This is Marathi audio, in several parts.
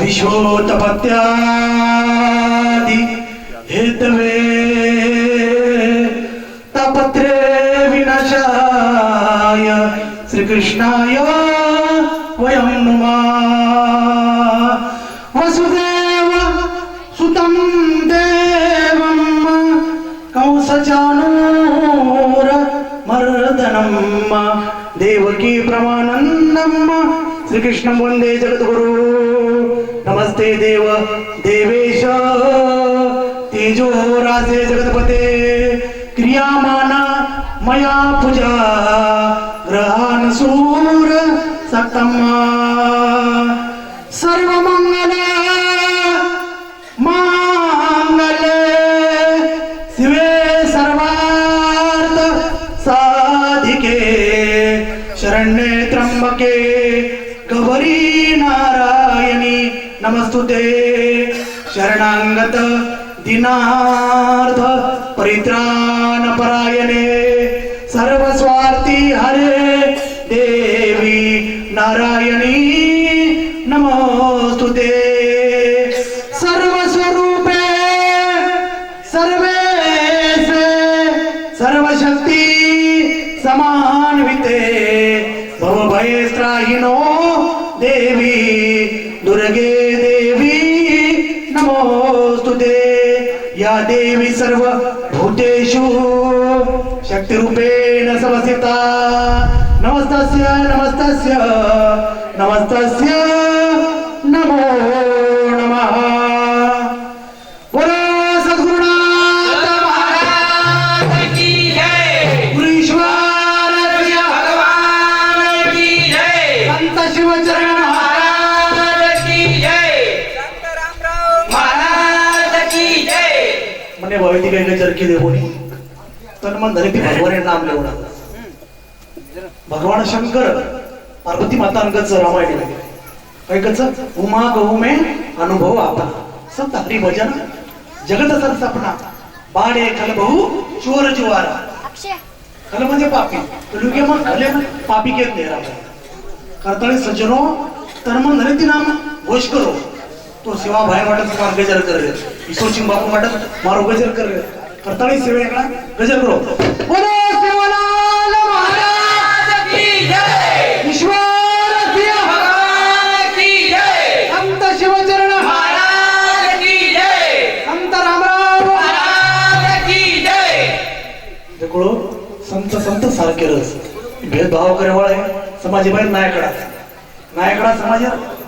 विशोतपत्यादि हेतवे तपत्रे विनाशाय श्रीकृष्णाय वयं नुमा। वसुदेव सुतं देवं कंसचानूरमर्दनं देवकी प्रमानन्दम् श्रीकृष्ण वंदे जगद्गुरु। नमस्ते देव देवेश। तेजो राजे जगतपते। क्रियामाना मया पूजा। ग्रहान सूर सक्तम्मा सर्वमंगल नमस्तुते शरणांगत दिनार्थ परित्राण परायणे सर्व स्वार्थी हरे देवी नारायणी। नमोस्तुते या देवी सर्व भूतेषु शक्तिरूपेण समसिता. नमस्तस्य नमस्तस्य नमस्तस्य. नमो नमः भविती काही काही चरखी देवोनी तन मन धरे ती भगवान नाम लेवडा भगवान शंकर पार्वती माता अंगच रामायण. काय कच उमा गहू में अनुभव आपला संत हरी भजन जगत सर सपना. बाडे खल बहु चोर जुवार. खल म्हणजे पापी. कलुगे मग खले पापी के नेरा करतळे सज्जनो तर मग ती नाम घोष करो. तो सेवा भाई वाटत मार गजर कर. ईश्वर ईश्वरसिंग बापू वाटत मारो गजर कर. रे करताळी सेवेकडा गजर करो. बोलो सेवालाल महाराज की जय. ईश्वर संत संत सारखे रस. भेदभाव करेवाळे समाजी बाहेर नायकडा. नायकडा समाज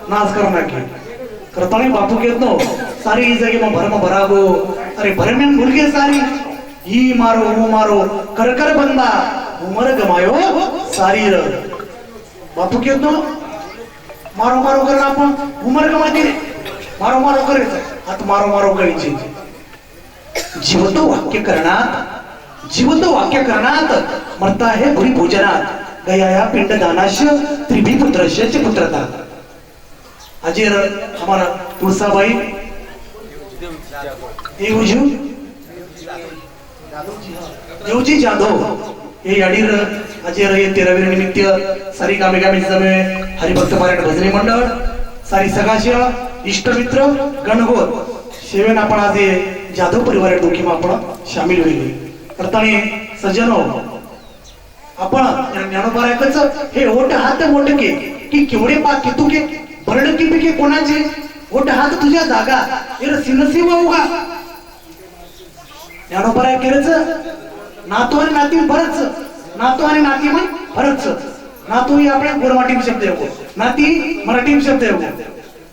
नाच करणार की करताणी बापू घेत नो सारी ही जगे मग भरम भरागो अरे भरमेन मुलगे सारी. ही मारो हू मारो. कर कर बंदा. उमर गमायो. सारी र. बापू घेत नो मारो मारो कर आपण. उमर गमाती रे. मारो मारो करायचं. आता मारो मारो करायची. जिवंत वाक्य करणात जिवंत वाक्य करणात म्हणता आहे भुरी भोजनात गया या पिंडदानाश त्रिभी पुत्रश्य च पुत्रता. अजेर हमारा तुळसाबाई भाई देवजी जाधव हे याडीर अजेर हे तेरावीर निमित्त सारी गामे गामे समे हरिभक्त पारायण भजनी मंडळ सारी सगाशय इष्टमित्र गणगोर सेवेन आपण आज जाधव परिवार डोकीमा आपण सामील होईल. करताना सज्जनो आपण ज्ञानोबा हे ओट हात मोठ के की केवढे पाक कितू के? पिके कोणाचे? ओट हात तुझ्या जागा. हे सिनसी वाहूगा ज्ञानोबा केलंच. नातू आणि नाती बरच नातू आणि नाती म्हण बरच नातू ही आपल्या गोरमाटी शब्द येऊ नाती मराठी शब्द येऊ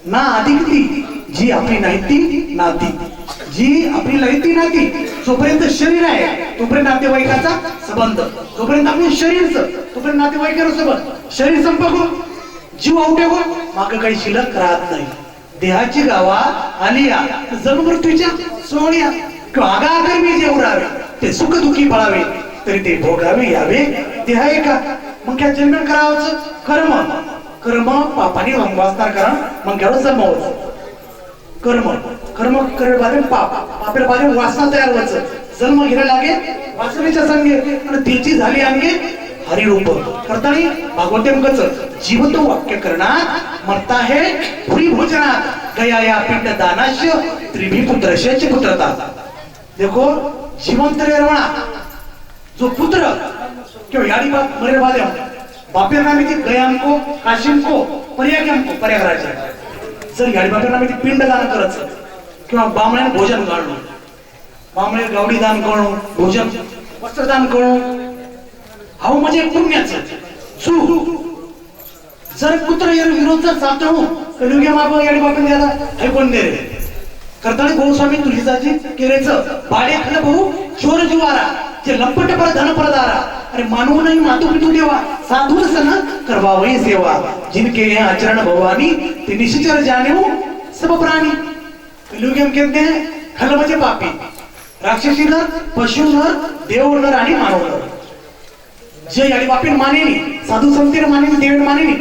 ना अधिक ती जी आपली नाही ती नाती. जी आपली नाही ती नाती जोपर्यंत शरीर आहे तोपर्यंत नातेवाईकाचा संबंध. जोपर्यंत आपलं शरीरच तोपर्यंत नातेवाईकाचा संबंध. शरीर संपर्क जीव आवटे होय. माग काही शिल्लक राहत नाही. देहाची गावा आलिया जन्म सोहळ्या. आगाकर मी जे ते सुख दुखी पळावे तरी ते भोगावे यावे. ते आहे का मग काय जन्म करावंच. कर्म. कर्म पापाने वाचणार करा. मग घ्यावं जमवच कर्म. कर्म करे बारे पाप. पापेर बारे वासना तयार व्हायचं. जन्म घ्यायला लागे वासनेच्या संगे. आणि त्याची झाली अंगे. हरिरूप करताळी भागवतेमकच जिवंत वाक्य करणार मरता हे पुरी भोजनात गया या पिंड दानाश्य त्रिभी पुत्रशच पुत्रता देखो जिवंत निर्वणा जो पुत्र किंवा याडी बाप मरे बाद बापेर नामी ती गयांको काशिमको पर्याग्यांको पर्याग जर याडी बापेर नामे ती पिंड दान करत किंवा बामण्याने भोजन घालणं बामणे गावडी दान करणं भोजन वस्त्रदान करणं अहो म्हणजे पुण्याचं. चू जर कुत्र यार विरोध जर चालतो कलयुगे माप याडी बापन द्याला हे कोण दे रे? गोस्वामी तुलसीदासजी केरेच भाडे खाल भाऊ चोर जुवारा जे लंपट पर धन प्रदारा अरे मानव नाही मातू पितू देवा. साधू सन करवावई सेवा. जिनके हे आचरण भवानी ते निश्चर जाने सब प्राणी. कलयुगे हम कहते हैं खल म्हणजे पापी. राक्षसी नर पशु नर देव नर आणि मानव नर. जे आणि बापीन मानेनी साधू संतीर मानेनी देवेन मानेनी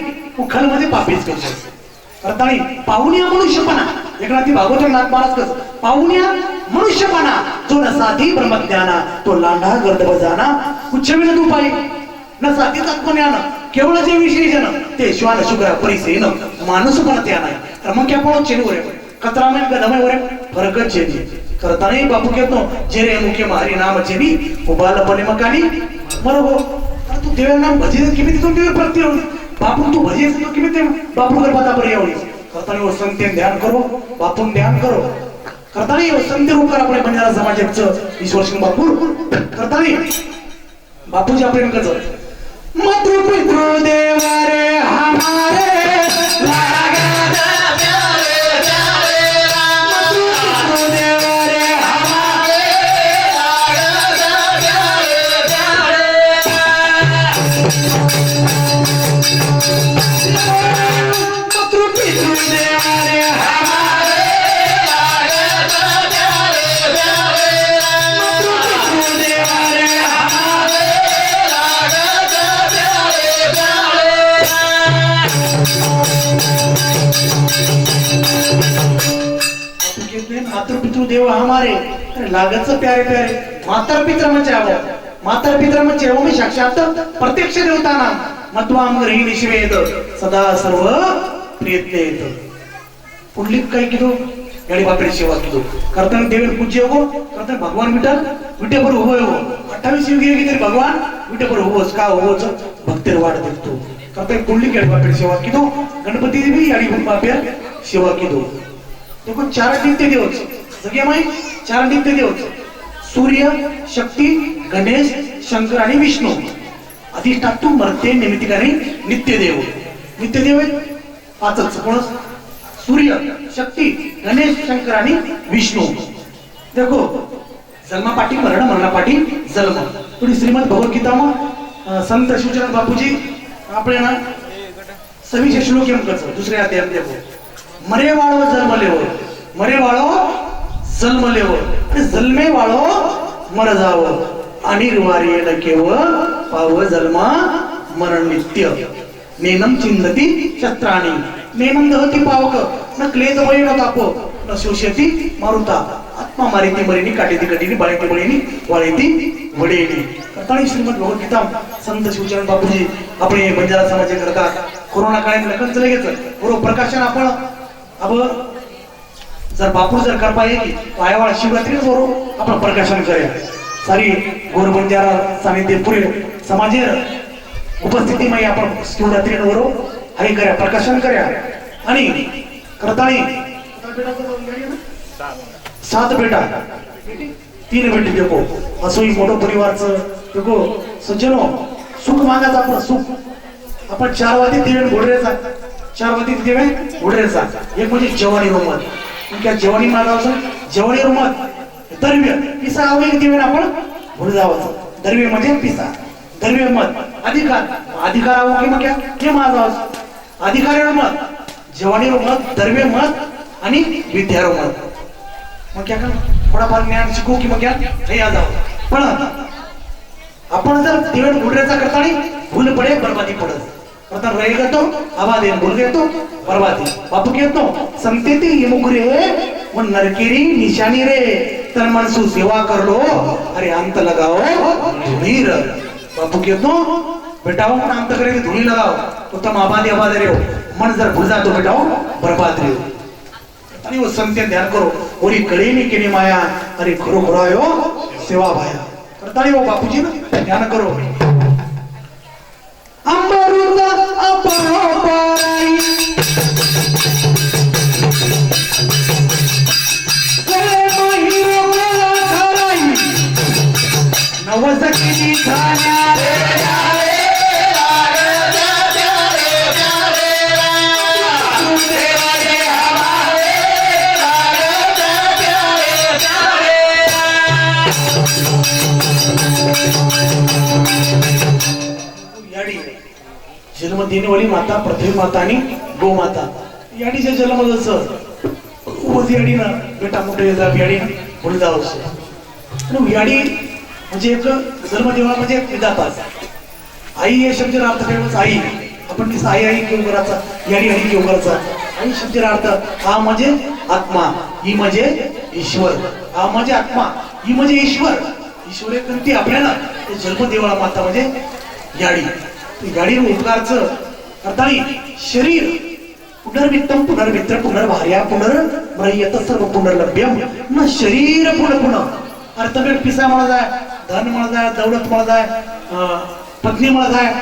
उखलमध्ये पापीच करतो करताळी पाहुण्या मनुष्यपणा एकनाथी भागवत नाथ महाराज कस पाहुण्या मनुष्यपणा जो न साधी ब्रह्मज्ञाना तो लांडा गर्द बजाना उच्चविन तू दुपाई न साधी तत्वज्ञान केवळ जे विशेषण ते श्वान शुक्र परिसेन माणूस पण त्या नाही तर मग क्या पण चेन वरे कचरा में गदमे वरे फरक चेनी. करताळी बापू घेतो जेरे मुख्य मारी नाम चेनी उबाल पणे मकानी. बरोबर. तू देवांना भजीन किमी तिथून देवी प्रत्ये होईल बापू तू भजी असतो किमी ते बापू गर्भातापर या होईल करताना येऊ संत्य ध्यान करो. बापून ध्यान करो. करताना येऊ संत्य रूपकार आपण बंजारा समाजाचं. ईश्वर सिंग बापू करता नहीं बापू बापूच्या प्रेम कसं मत पितृ देवारे हमारे हमारे अरे लागतच प्यारे प्यारे मातर पित्र म्हणजे आवं मातर पित्र म्हणजे आवं मी साक्षात प्रत्यक्ष देवताना. मध्वाम ग्रही निशिवेद सदा सर्व प्रयत्न येत. पुढली काय किलो? गाडी बापरे सेवा किलो. करताना देवेन पूज्य हो. करताना भगवान विठ्ठल. विठे उभो हो, हो. अठ्ठावीस युग गेली तरी भगवान? विठे उभोच हो, हो. का उभोच भक्तीर वाट देतो. करताना पुढली गाडी बापरे सेवा किलो. गणपती देवी आणि बापेर सेवा किलो. देखो चार नित्य दिवस सगळ्या माहीत चार नित्य होते सूर्य शक्ती गणेश शंकर आणि विष्णू. अधिष्ठातून भरते निमित्तिकाने नित्यदेव नित्यदेव पाचच. कोण? सूर्य शक्ती गणेश शंकर आणि विष्णू. देखो जन्मा पाठी मरण मरणा पाठी जन्म. तुम्ही श्रीमद भगवद्गीता मग संत शिवचरण बापूजी आपले ना सविशेष श्लोक दुसऱ्या अध्याय देखो. मरे वाळव जन्मले हो मरे वाळो जन्मलेव आणि जन्मे वाळो मर जावं अनिर्वार्येन केवळ पाव जन्मा मरण नित्य. नेनम चिंदती शस्त्राणी नेनम दहती पावक. न क्लेद वळी न ताप. न शोषती मारुता. आत्मा मारिती मरिणी काटेती कटिनी बाळेती बळीनी वाळेती वडेनी. करताळी श्रीमद भगवद्गीता संत शिवचरण बापूजी आपण बंजारा समाजे करतात कोरोना काळात लखन चले घेत प्रकाशन आपण. आपण जर बापूर जर करपा येईल तो आयवाळ शिवरात्री वरून आपण प्रकाशन करूया. सारी गोर बंजारा सानिध्य पुरे समाज उपस्थितीमध्ये आपण शिवरात्री वरून हे करा प्रकाशन करूया. आणि करताळी सात बेटा तीन मिनट देखो. असो ही मोठं परिवारचं देखो. सज्जनो सुख मागायचं आपण सुख. आपण चारवादी देवे घोडरेचा चारवादी देवे घोडरेचा एक म्हणजे जवानी रोमन. त्या जवानी असं जेवणीवर मत दर्व्य पिसा हवं एक देवेन आपण घोड जावाचं दरव्य म्हणजे पिसा दरव्य मत अधिकार अधिकार आहो की मग क्या हे माझावं अधिकार मत जेवणीवर मत दरव्य मत आणि विद्यारो मत मग क्या थोडाफार ज्ञान शिकू की मग क्या हे या जाऊ पण आपण जर देवण गुडऱ्याचा करतानी भूल पडे बरबादी पडत करता रही गतो आवा दे भूल घेतो बरबादी। बापू घेतो संतेती मुगरे व नरकेरी निशानी रे। तर मनसू सेवा करलो अरे अंत लगाओ धुनीर बापू घेतो बेटाओ पण अंत करे धुनी लगाओ। उत्तम आबादी आबाद रे मन जर भूल जातो बेटाओ बर्बाद रे आणि वो संते ध्यान करो ओरी कळे नी केली माया अरे खरो खरो आयो सेवा भाया। करता वो बापूजी ना ध्यान करो। Amaruta apa-apa जन्म माता पृथ्वी माता आणि गोमाता. याडीच्या जन्म जसं उभं याडी ना बेटा मोठे याडी म्हणून जावं आणि याडी म्हणजे एक जन्मदेवा म्हणजे एक विधाता. आई या शब्दाचा अर्थ काय म्हणजे आई. आपण तिचा आई आई घेऊन करायचा याडी आई घेऊन करायचा आई शब्दाचा अर्थ हा म्हणजे आत्मा ही म्हणजे ईश्वर. हा म्हणजे आत्मा ही म्हणजे ईश्वर. ईश्वर एक ती आपल्याला. ते माता म्हणजे याडी. याडी उपकारचं अर्थाने शरीर पुनर्वित्तम पुनर्मित्र पुनर्भार्या पुनर्मयत सर्व पुनर्लभ्यम. न शरीर पुनः पुनः. अर्थवेळ पिसा म्हणत आहे धन म्हणत आहे दौलत म्हणत आहे अं, पत्नी म्हणत आहे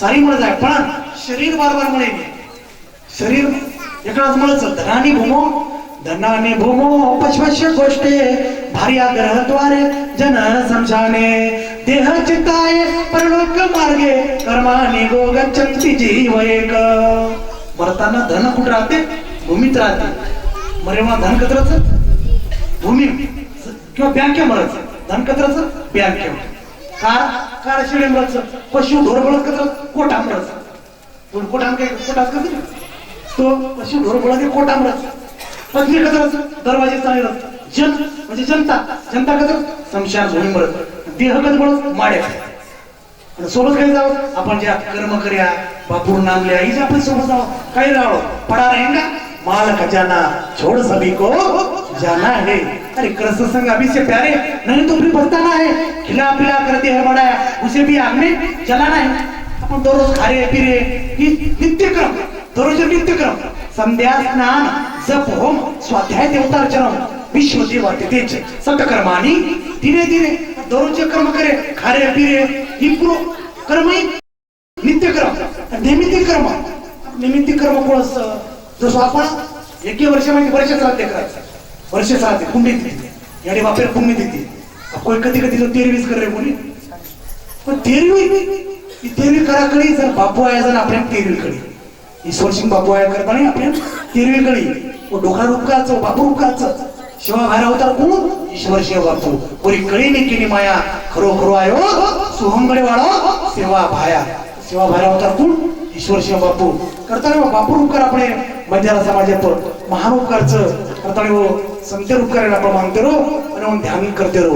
सारी म्हणत आहे पण शरीर बार बार म्हणे शरीर एकाच म्हणत धनानी भूमो धनाने भूमो पशपश्य गोष्टे. भार्या ग्रहद्वारे जन समशाने देह चिताय परलोक मार्गे कर्माने गो गच्छन्ति जीव एक. मरताना धन कुठं राहते? भूमीत राहते. मरेवा धन कचराच भूमी. किंवा बँके मरच. धन कचराच बँके कार कार शिडे मरच. पशु ढोर बळत कचराच कोटा मरच? कोण कोटा काय कोटाच कसं तो पशु ढोर बळत कोटा मरच? पत्नी कचराच दरवाजे चालत जन म्हणजे जनता जनता कचराच समशान भूमी मरत देह कच माड्या आणि सोबत काही जावं? आपण ज्या कर्म कर्या बापूर नामले आई जे आपण सोबत जावं? काही राहो पडा रहेगा माल खजाना छोड़ सभी को जाना है अरे कृष्ण संग अभी से प्यारे. नहीं तो भी बताना है खिला पिला कर दे है बढ़ाया उसे भी आग में जलाना है. आपण दररोज खारे पिरे. ही नित्यक्रम. दररोज नित्यक्रम. संध्या स्नान जप होम स्वाध्याय देवता चरम विश्व देवा तेच सतकर्मानी धीरे धीरे दररोजचे कर्म करे खारे पिरे ही पुरो कर्म नित्य नित्यक्रम नैमित्तिक कर्म नैमित्तिक कर्म कोण जसं आपण एके म्हणजे वर्ष श्राद्ध करायचं वर्ष श्राद्ध पुण्य देते याने बापेर पुण्य देते कोण कधी कधी तो तेरवीस कर रे कोणी पण तेरवी तेरवी करा कळी जर बापू आहे जर आपल्या तेरवी कळी ईश्वर सिंग बापू आहे करताना आपल्या तेरवी कळी व डोका रूपकाचं बापू रूपकाचं शिवा बाहेर अवतार कोण? ईश्वर शिव बापू पुरी कळी नाही केली माया खरो खरो आयो सुहंगडे वाळो सेवा भाया. सेवा बाहेर अवतार कोण? ईश्वर शिव बापू. करताना हो, बापू उपकार आपण बंजारा समाजात महान उपकारचं. करताना वो हो, संत उपकार आपण मानते रो हो, आणि मग ध्यान करते रो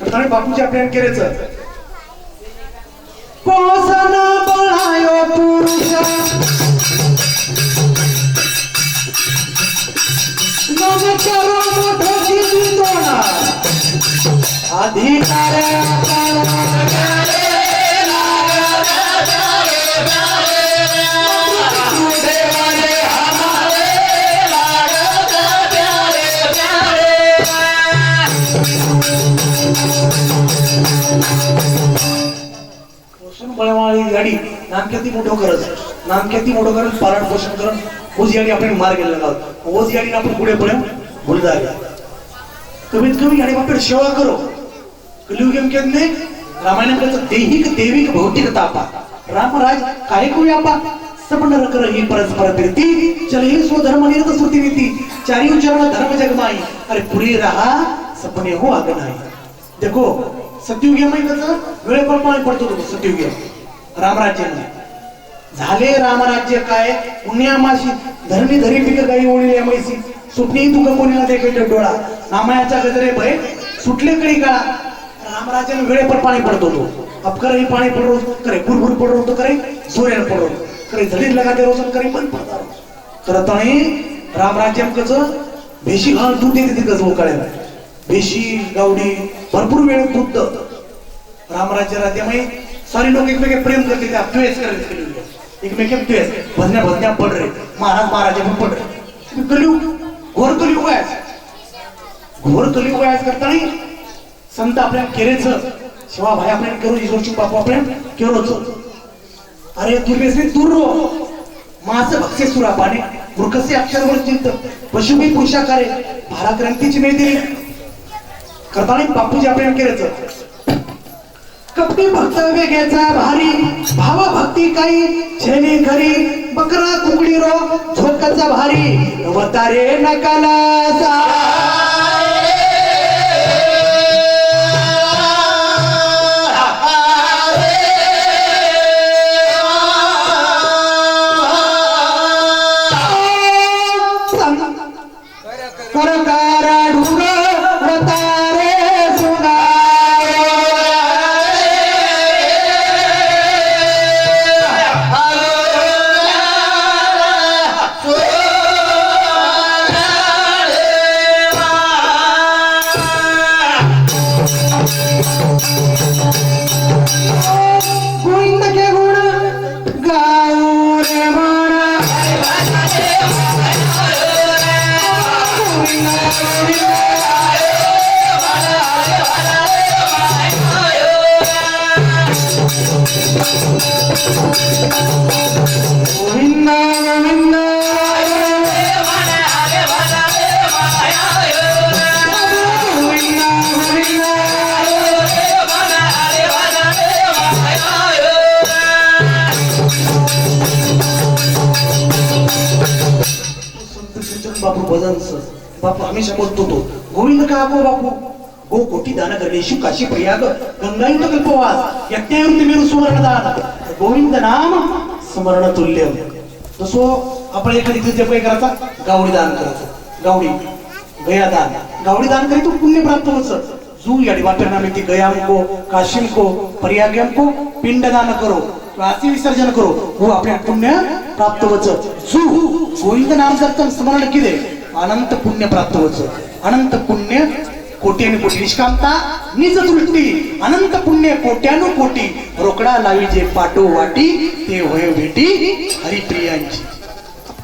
करताना बापूच्या आपल्याला केलेच कोसना बळायो अधिकार पोषण बळवाळी गाडी नामक्याती मोठं करत. नामक्याती मोठं करत पालन पोषण करत ओझ गाडी आपण मार गेलेला आहोत ओझ गाडी आपण पुढे पुढे भूल जागा कमीत कमी गाडी आपण सेवा करो. कलियुग के ने रामायणाकडचं दैहिक दैविक भौतिक तापा रामराज काय करूया आपा सपन कर ही परस्पर प्रीती चल ही स्वधर्म निरत श्रुती नीती चारी चरण धर्म जगमाई अरे पुढे रहा सपने हो आग नाही. देखो सत्ययुगी माहिती कसं वेळेवर पाणी पडतो तो सत्ययुगी रामराज्याने झाले रामराज्य काय? पुण्यामाशी धरणी धरी पिक गाई ओळीले मैसी सुटणी तुका गंगोलीला देखील डोळा. रामायाच्या गजरे भय सुटले कळी काळा रामराज्याने वेळेवर पाणी पडतो होतो अब करे पाणी पड रोज करे भुरभुर पड रोज करे जोऱ्यानं पड रोज करे झडीत लगाते रोज करे बंद पडता रोज. खरं रामराज्यम कसं भेशी घाल दूध देते तिथं जो भेशी गावडी भरपूर वेळ दूध रामराज्य राज्यामुळे सारे लोक एकमेके प्रेम करते त्या द्वेष करत एकमेके द्वेष. भजण्या भजण्या पड रे. महाराज महाराजा पण पड रे. कलियुग घोर कलियुग आहे घोर कलियुग आहे करताना संत आपल्या केरेचं. शिवा भाई आपल्या करू ईश्वरची बापू आपल्या. केरोच अरे दुर्वेसने दूर रो. मास भक्से सुरापाने मूर्खसे अक्षरवर चिंत पशुमी पुरुषाकारे भाराक्रांतीची मेळ दिली करताना बापूजी आपल्या केरेच. कपटी भक्त वेगेचा भारी भाव भक्ती काही छेनी खरी बकरा कुकडी रो झोकाचा भारी. वतारे नकाला सूचन बापू भजनच हमेशा बोलतो तो. गोविंद का गो बापू? गो कोटी दान गणेशु काशी प्रयाग गंगायुत कल्पवास यज्ञायुक्त मेरु सुवर्ण दान गोविंद नाम स्मरण तुल्य. जसो आपण एखादी कृत्य काय करायचा गावडी दान करायचं. गावडी गया दान. गावडी दान करी तो पुण्य प्राप्त होच जू या याडी वाटणार ती गयाम को काशिम को प्रयागम को पिंड दान करो वासी विसर्जन करो. हो आपल्या पुण्य प्राप्त होच जू गोविंद नाम जर स्मरण केले अनंत पुण्य प्राप्त होच अनंत पुण्य कोट्यानु कोटी. निष्कामता निज दृष्टी अनंत पुण्य कोट्यानु कोटी. रोकडा लावी जे पाटो वाटी ते होय भेटी हरिप्रियांची.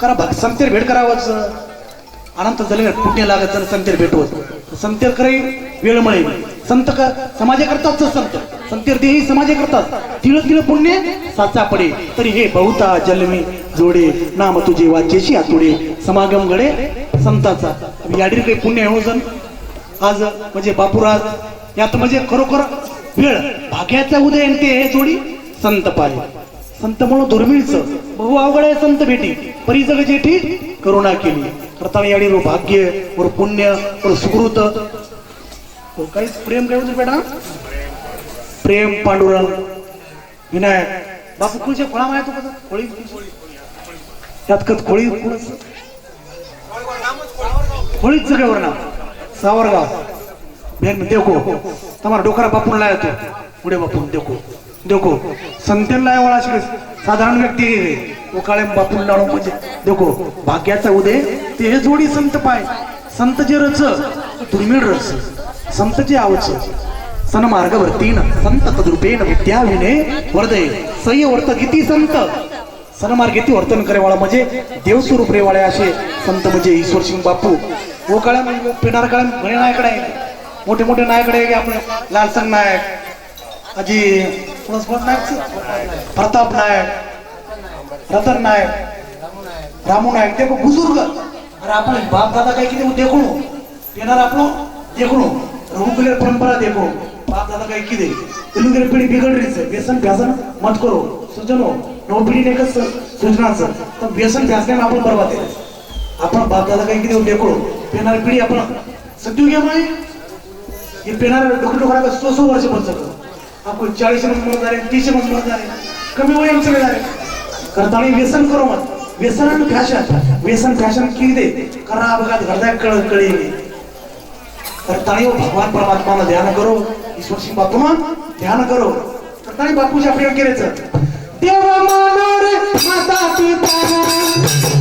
करा भक्त संतेर भेट करावंच. अनंत झाले पुण्य लागत जर संतेर भेटवत संतेर करे वेळ मिळेल. संत क समाजे करतात संत. संतेर देही समाजे करतात. तिळ तिळ पुण्य साचा पडे. तरी हे बहुता जन्मी जोडे. नाम तुझे वाचेशी आतुडे. समागम घडे. संताचा. याडीर काही पुण्य हो जण? आज म्हणजे बापूराज यात म्हणजे खरोखर वेळ. भाग्याचा उदय आणि ते हे जोडी संत पाले संत म्हणून दुर्मिळच बहु अवघड आहे संत भेटी. परी जग जेठी करुणा केली. करताना याडी रो भाग्य वर पुण्य वर सुकृत. हो, काहीच काही प्रेम काय होतं बेटा? प्रेम पांडुरंग. विनायक. बापू कुलच्या खोळा माहिती कसं खोळी त्यात कत खोळी होळीच सगळे ना सावरगाव. बेन देखो. तुम्हाला डोकरा बापून लाय होतो. पुढे बापून देखो. देखो. संतेन लाय वळा साधारण व्यक्ती गेले उकाळे बापून लाडो म्हणजे देखो. भाग्याचा उदय ते हे जोडी संत पाय. संत जे रच दुर्मिळ रस संत जे आवच. सन मार्ग वर्तीन संत तद्रुपेन विद्या विने वरदय सय वर्त किती संत. सनमार्ग किती वर्तन करेवाळा म्हणजे देवस्वरूप रेवाळे असे. संत म्हणजे ईश्वर सिंग बापू. वो काळ्या म्हणजे पिणार काळ्या म्हणे नायकडे आहे. मोठे मोठे नायकडे आहे की आपले लालसंग नायक अजी नायक प्रताप नायक रतन नायक रामू नायक ते बुजुर्ग. अरे आपण बाप दादा काय किती देखून येणार आपण देखून रघुकुलेर परंपरा देखो. बाप दादा काय किती? तेलुगेर पिढी बिघडलीच. व्यसन भ्यासन मत करो. सुजनो. नव पिढी एकच सूचनाचं तर व्यसन भ्यासण्याने आपण बरबाद आहे आपण बाप दादा काय किती देखो. येणार पिढी आपण सत्युग आहे हे पेनार डोकं डोकरा सो सो वर्ष बन सकतो आपण चाळीस मत म्हणत आहे तीस मत म्हणत आहे कमी वय आमचं करता आणि व्यसन करो मत व्यसन आणि फॅशन. व्यसन फॅशन किती दे? करा अपघात घडता कळ कळे. करता भगवान परमात्माला ध्यान करो. ईश्वर सिंग बापू ध्यान करो. करता बापूजी आपल्याला केल्याचं देव मानोर माता पिता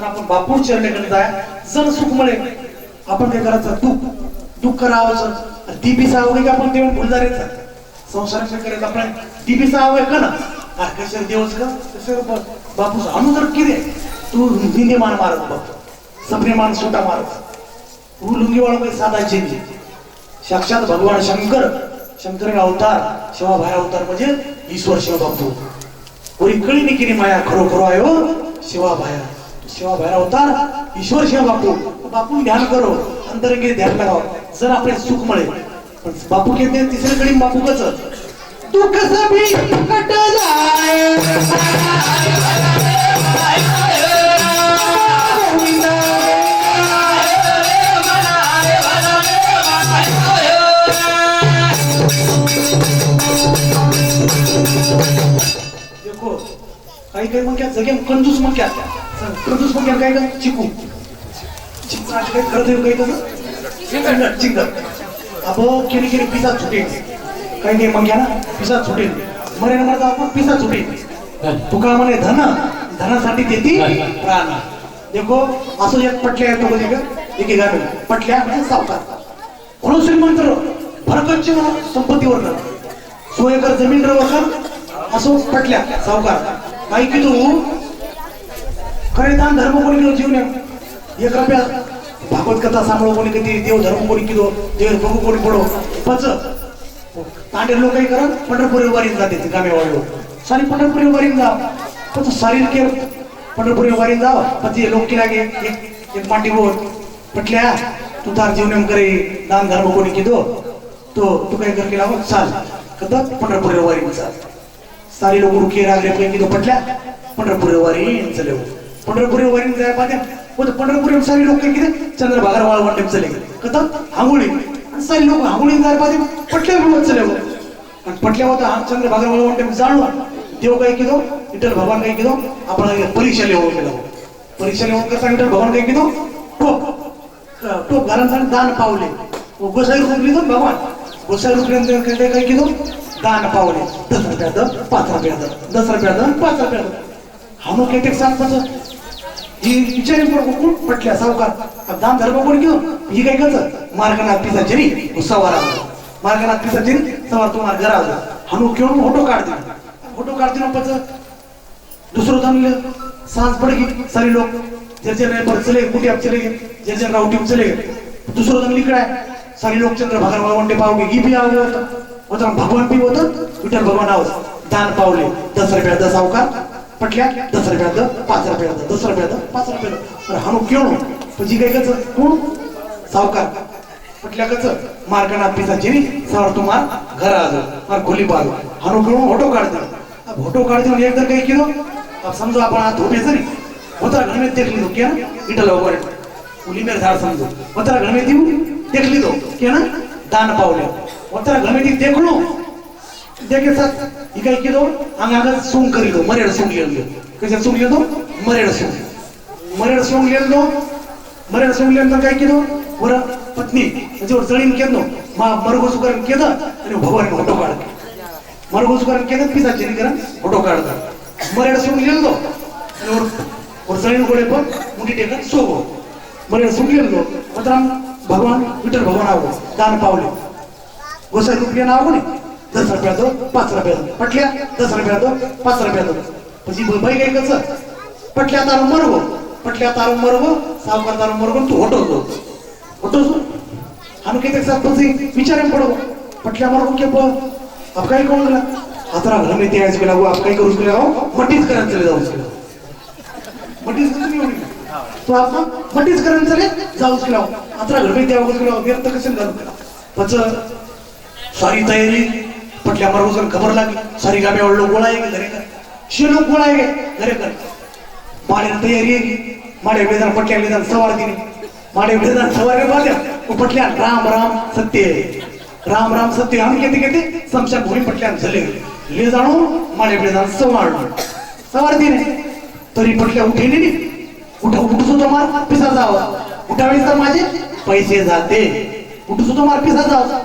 जर आपण बापूर चरण्याकडे जाय जर सुख मिळे आपण काय करायचं? दुःख. दुःख करावं ती बी सावं की आपण तेव्हा फुलदारीचा संसाराच्या करायचं आपण ती बी सावं का ना? अरे कशाला देवच का कशाला बापूस आणू जर किरे तू हिंदी मान मारत बघ. सप्रेमान सुटा मारत तू लुंगी वाळू साधा चेंज साक्षात भगवान शंकर शंकर अवतार शिवा बाहेर अवतार म्हणजे ईश्वर शिव बापू कोणी कळी निकिनी माया? खरो आयो हो, शिवा बाहेर शिवा बाहेर अवतार ईश्वर शिवा बापू. बापू ध्यान करो अंतरंगी ध्यान करावं. जर आपले सुख मिळेल. पण बापू घेते ते कडे बापू कच दुःख देखो काही काही मग जगे कंजूस मग क्या कंजूस मग क्या काय का चिकू. चिकू आज काय करत काही कसं चिंगट अब केली केली पिसा छुटे काही काही मग क्या ना. पिसा छुटे मरे ना मरता आपण पिसा छुटे तुका म्हणे धन. धनासाठी देती प्राण. देखो असं एक पटल्या येतो का? एक पटल्या म्हणजे सावकार. म्हणून श्रीमंत भरकच्च संपत्तीवर सो एकर जमीन रवकर असो पटल्या सावकार. काही की तू खरे दान धर्म कोणी केलो जीवन एक रुपया भागवत कथा सांभाळो कोणी कधी देव धर्म कोणी किलो देव बघू कोणी पडो? पच. तांडे लोक काही करत? पंढरपुरी वारीन जाते गामे वाढलो सारी पंढरपुरी वारीन जा. पच सारी के पंढरपुरी जा. जाव ते लोक किला गे एक एक मांडी बोल. पटल्या तू तार जीवन करे. दान धर्म कोणी किदो तो तू काय कर केला चाल. कदा पंढरपुरी वारीन चाल सारी लोक रुके रागले पैकी तो पटल्या. पंढरपुरी हो, वारी चले पंढरपुरी वारी जाय पाते होतं पंढरपुरी सारी लोक काय किती चंद्रभागा वाळवंटे चले कथा आंघोळी आणि सारी लोक जाय पाते पटल्या बोलत चले हो. आणि पटल्या होता हा चंद्रभागा वाळवंटे जाणलो देव काय किदो विठ्ठल भगवान काय किदो आपण परीक्षा लिहून गेलो. परीक्षा लिहून कसा विठ्ठल भगवान काय किदो टोप. टोप घरांसाठी दान पावले. गोसाई रूप तो भगवान. गोसाई रूप काय काय किदो दान पावले. दस रुपया दर पाच रुपया दर. दस रुपया दर पाच रुपया दर. हा मग किती सांगतो ही विचारी कोण पटल्या सावकार दान धर्म कोण घेऊ? ही काय करत? मार्गनाथ पिसा जरी सवार आला मार्गनाथ पिसा जरी सवार तुम्हाला घरा आला हानू घेऊन फोटो काढते फोटो काढते ना पच. दुसरं जमलं सांज पड की सारे लोक. जर नाही चले कुठे आप चले गए जर चले दुसरं जमलं इकडे सारे लोक चंद्र भगवान वावंटे पावगे ही बी आव होतं. होतं भगवान बी होतं विठ्ठल भगवान आहोत दान पावले. दस रुपया दस अवकार पटल्या दस रुपया द पाच रुपया द दस रुपया द पाच रुपया द. हाणू केवण म्हणजे काय कच कोण? सावकार. पटल्या कच मार्गनाथ पिसा जिरी सवार तुम्हार घर आज मार खोली बाजू हाणू केवण फोटो काढते फोटो काढते एक जर काही केलं? समजा आपण हात उभे जरी होता घर में देख ली दो क्या इटल वगैरे उली झाड़ समजू होता घर में दियो देख ली क्या ना दान पावल्या होता घर में दी देख लो देखे सर ही काय केलो आंग आंग सोंग करी दो मरेड सोंग लिहिलो कशा सोंग लिहिलो मरेड सोंग मरेड सोंग लिहिलो मरेड सोंग लिहिलं काय केलो वर पत्नी म्हणजे जळीन केलो मा मरगोसू करून केलं आणि भगवान फोटो काढ मरगोसू करून केलं पिसा चेरी करा फोटो काढतात मरेड सोंग लिहिलो आणि वर वर जळीन गोळे पण मुठी टेकन सोगो मरेड सोंग लिहिलो मात्र भगवान विठ्ठल भगवान आहो दान पावले घुसर कुठली नाव कोणी? दस रुपया दो पाच रुपया दो पटल्या? दस रुपया दो पाच रुपया दो तुझी बैग काय कसं पटल्या तारू मरगो पटल्या तारू मरगो सावकार तारू मरगो तू होटो तो होटो सो आणि किती विचार पडव. पटल्या मरगो के पण अब काय कोण गेला आता राहिला मी त्या गेला अब काय करू शकले? हो मटीच करत चले जाऊ शकले. मटीच तो आपण मटीच करत चले जाऊ शकला. आता घरमी त्या गेला व्यक्त कसे करू केला सारी तयारी. पटल्या मार्गोसन खबर लागली. सारी गाड्या वाढलो गोळा आहे शे लोक गोळा आहे घरे कर. माडे तयारी आहे माड्या वेदान पटल्या वेदान सवार दिली. माड्या वेदान सवार पटल्या राम राम सत्य राम राम सत्य आम्ही किती घेते समशा भूमी पटल्या झाले. ले जाणू माड्या वेदान सवार. सवार दिने तरी पटल्या उठेली उठा उठू सुद्धा मार पिसा जावा. उठावेळी तर माझे पैसे जाते. उठू सुद्धा मार पिसा जावा.